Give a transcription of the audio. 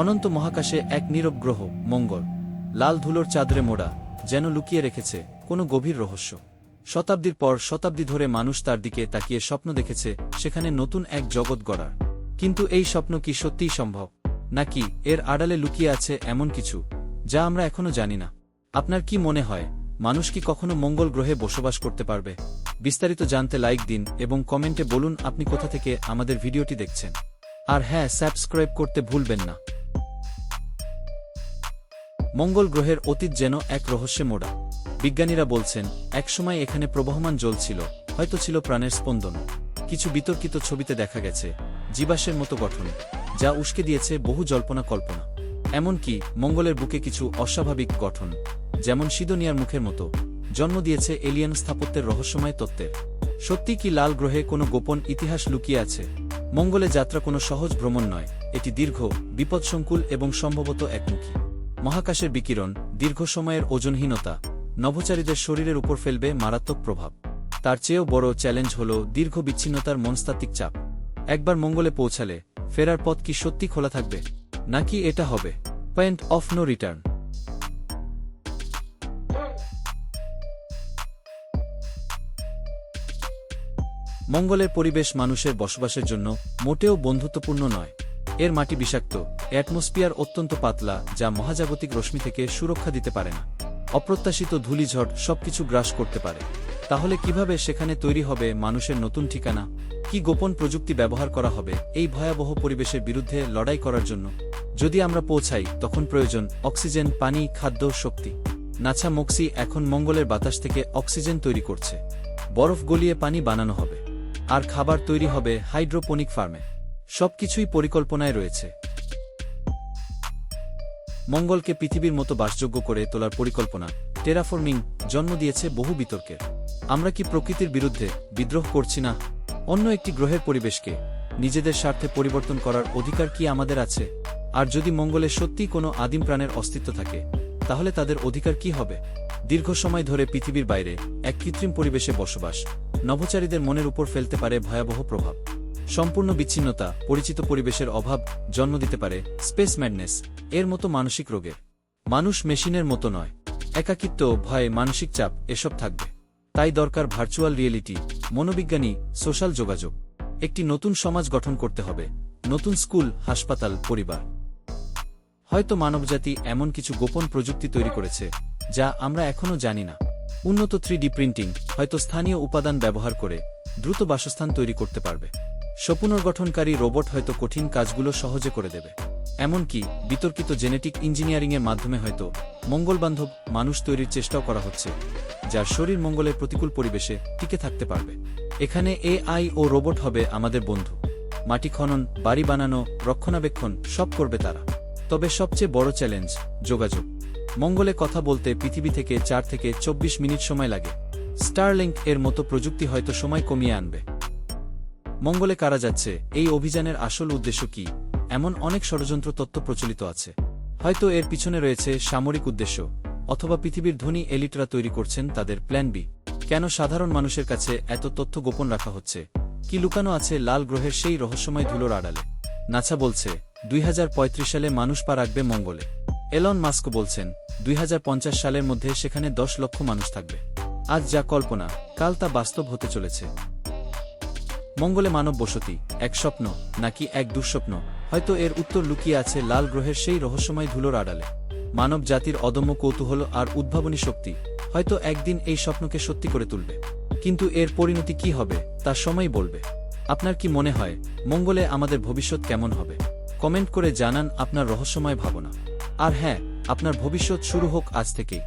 অনন্ত মহাকাশে এক নীরব গ্রহ, মঙ্গল। লাল ধুলোর চাদরে মোড়া, যেন লুকিয়ে রেখেছে কোনো গভীর রহস্য। শতাব্দীর পর শতাব্দী ধরে মানুষ তার দিকে তাকিয়ে স্বপ্ন দেখেছে সেখানে নতুন এক জগৎ গড়ার। কিন্তু এই স্বপ্ন কি সত্যিই সম্ভব? নাকি এর আড়ালে লুকিয়ে আছে এমন কিছু, যা আমরা এখনও জানি না? আপনার কি মনে হয়, মানুষ কি কখনো মঙ্গল গ্রহে বসবাস করতে পারবে? বিস্তারিত জানতে লাইক দিন এবং কমেন্টে বলুন আপনি কোথা থেকে আমাদের ভিডিওটি দেখছেন। আর হ্যাঁ সাবস্ক্রাইব করতে ভুলবেন না। মঙ্গল গ্রহের অতীত যেন এক রহস্যে মোড়া। বিজ্ঞানীরা বলছেন, একসময় এখানে প্রবহমান জল ছিল, হয়তো ছিল প্রাণের স্পন্দন। কিছু বিতর্কিত ছবিতে দেখা গেছে, জীবাশ্মের মতো গঠন, যা উস্কে দিয়েছে বহু জল্পনা কল্পনা। এমনকি মঙ্গলের বুকে কিছু অস্বাভাবিক গঠন, যেমন সিদোনিয়ার মুখের মতো, জন্ম দিয়েছে এলিয়ান স্থাপত্যের রহস্যময় তত্ত্বের। সত্যি কি লাল গ্রহে কোনো গোপন ইতিহাস লুকিয়ে আছে? মঙ্গলে যাত্রা কোনো সহজ ভ্রমণ নয়, এটি দীর্ঘ, বিপদসংকুল এবং সম্ভবত একমুখী। মহাকাশের বিকিরণ, দীর্ঘ সময়ের ওজনহীনতা, নভোচারীদের শরীরের উপর ফেলবে মারাত্মক প্রভাব। তার চেয়েও বড় চ্যালেঞ্জ হল দীর্ঘ বিচ্ছিন্নতার মনস্তাত্ত্বিক চাপ। একবার মঙ্গলে পৌঁছালে, ফেরার পথ কি সত্যি খোলা থাকবে? নাকি এটা হবে? Point of no return. মঙ্গলের পরিবেশ মানুষের বসবাসের জন্য মোটেও বন্ধুত্বপূর্ণ নয়। এর মাটি বিষাক্ত। অ্যাটমসফিয়ার অত্যন্ত পাতলা, যা মহাজাগতিক রশ্মি থেকে সুরক্ষা দিতে পারে না। অপ্রত্যাশিত ধূলিঝড় সবকিছু গ্রাস করতে পারে। তাহলে কীভাবে সেখানে তৈরি হবে মানুষের নতুন ঠিকানা? কি গোপন প্রযুক্তি ব্যবহার করা হবে? এই ভয়াবহ পরিবেশের বিরুদ্ধে লড়াই করার জন্য। যদি আমরা পৌঁছাই, তখন প্রয়োজন অক্সিজেন, পানি, খাদ্য, শক্তি। নাছা মক্সি এখন মঙ্গলের বাতাস থেকে অক্সিজেন তৈরি করছে। বরফ গলিয়ে পানি বানানো হবে। আর খাবার তৈরি হবে হাইড্রোপনিক ফার্মে। সবকিছুই পরিকল্পনায় রয়েছে। মঙ্গলকে পৃথিবীর মতো বাসযোগ্য করে তোলার পরিকল্পনা টেরাফর্মিং জন্ম দিয়েছে বহু বিতর্কের। আমরা কি প্রকৃতির বিরুদ্ধে বিদ্রোহ করছি না? অন্য একটি গ্রহের পরিবেশকে নিজেদের স্বার্থে পরিবর্তন করার অধিকার কি আমাদের আছে? আর যদি মঙ্গলে সত্যিই কোনো আদিম প্রাণের অস্তিত্ব থাকে, তাহলে তাদের অধিকার কি হবে? দীর্ঘ সময় ধরে পৃথিবীর বাইরে এক কৃত্রিম পরিবেশে বসবাস নভোচারীদের মনের উপর ফেলতে পারে ভয়াবহ প্রভাব। সম্পূর্ণ বিচ্ছিন্নতা, পরিচিত পরিবেশের অভাব জন্ম দিতে পারে স্পেস ম্যাডনেস, এর মতো মানসিক রোগের মানুষ মেশিনের মতো নয়। একাকিত্ব, ভয় মানসিক চাপ, এসব থাকবে। তাই দরকার ভার্চুয়াল রিয়েলিটি, মনোবিজ্ঞানী, সোশ্যাল যোগাযোগ। একটি নতুন সমাজ গঠন করতে হবে, নতুন স্কুল, হাসপাতাল, পরিবার। হয়তো মানবজাতি এমন কিছু গোপন প্রযুক্তি তৈরি করেছে, যা আমরা এখনও জানি না। উন্নত থ্রি প্রিন্টিং হয়তো স্থানীয় উপাদান ব্যবহার করে দ্রুত বাসস্থান তৈরি করতে পারবে। স্বপুনর্গঠনকারী রোবট হয়তো কঠিন কাজগুলো সহজে করে দেবে। এমনকি বিতর্কিত জেনেটিক ইঞ্জিনিয়ারিংয়ের মাধ্যমে হয়তো মঙ্গলবান্ধব মানুষ তৈরির চেষ্টাও করা হচ্ছে, যার শরীর মঙ্গলের প্রতিকূল পরিবেশে টিকে থাকতে পারবে। এখানে এআই ও রোবট হবে আমাদের বন্ধু। মাটি খনন, বাড়ি বানানো, রক্ষণাবেক্ষণ সব করবে তারা। তবে সবচেয়ে বড় চ্যালেঞ্জ যোগাযোগ। মঙ্গলে কথা বলতে পৃথিবী থেকে চার থেকে চব্বিশ মিনিট সময় লাগে। স্টারলিংক এর মতো প্রযুক্তি হয়তো সময় কমিয়ে আনবে। মঙ্গলে কারা যাচ্ছে, এই অভিযানের আসল উদ্দেশ্য কি? এমন অনেক ষড়যন্ত্র তত্ত্ব প্রচলিত আছে। হয়তো এর পিছনে রয়েছে সামরিক উদ্দেশ্য, অথবা পৃথিবীর ধনী এলিটরা তৈরি করছেন তাদের প্ল্যান বি। কেন সাধারণ মানুষের কাছে এত তথ্য গোপন রাখা হচ্ছে? কি লুকানো আছে লাল গ্রহের সেই রহস্যময় ধুলোর আড়ালে? নাছা বলছে, দুই হাজার পঁয়ত্রিশ সালে মানুষ পা রাখবে মঙ্গলে। এলন মাস্ক বলছেন, দুই হাজার পঞ্চাশ সালের মধ্যে সেখানে দশ লক্ষ মানুষ থাকবে। আজ যা কল্পনা, কাল তা বাস্তব হতে চলেছে। মঙ্গলে মানব বসতি, এক স্বপ্ন, নাকি এক দুঃস্বপ্ন? হয়তো এর উত্তর লুকিয়ে আছে লাল গ্রহের সেই রহস্যময় ধুলোর আড়ালে। মানব জাতির অদম্য কৌতূহল আর উদ্ভাবনী শক্তি হয়তো একদিন এই স্বপ্নকে সত্যি করে তুলবে। কিন্তু এর পরিণতি কি হবে, তা সময় বলবে। আপনার কি মনে হয়, মঙ্গলে আমাদের ভবিষ্যৎ কেমন হবে? কমেন্ট করে জানান আপনার রহস্যময় ভাবনা। আর হ্যাঁ আপনার ভবিষ্যৎ শুরু হোক আজ থেকেই।